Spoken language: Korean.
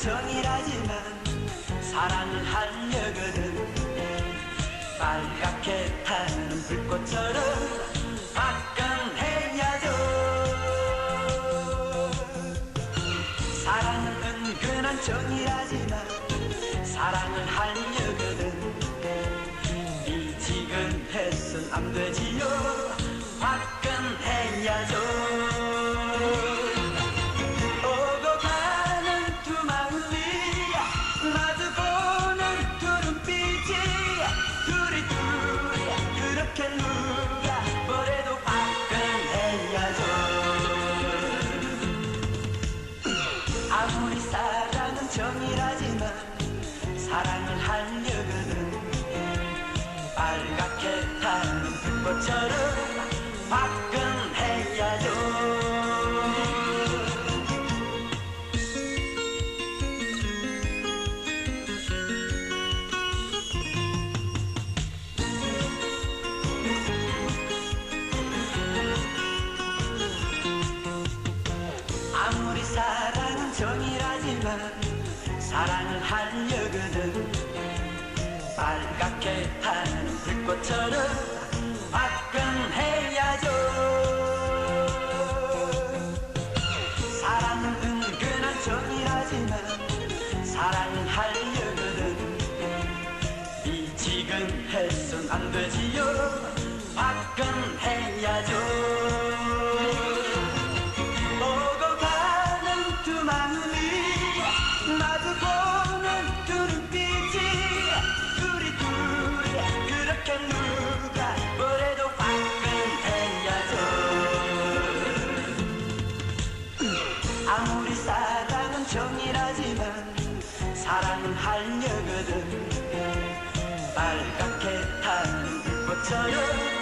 정이라지만 사랑을 하려거든 빨갛게 타는 불꽃처럼 화끈해야죠. 사랑은 은근한 정이라지만 사랑을 하려거든 미지근해선 안 되지요 빨갛게 타는 불꽃처럼 화끈해야죠. 아무리 사랑은 정이라지만 사랑을 하려거든. 빨갛게 불꽃처럼 화끈해야죠. 사랑은 은근한 정이라지만 사랑은 하려거든 미지근해선 안 되지요 정이라지만 사랑은 하려거든. 빨갛게 타는 불꽃처럼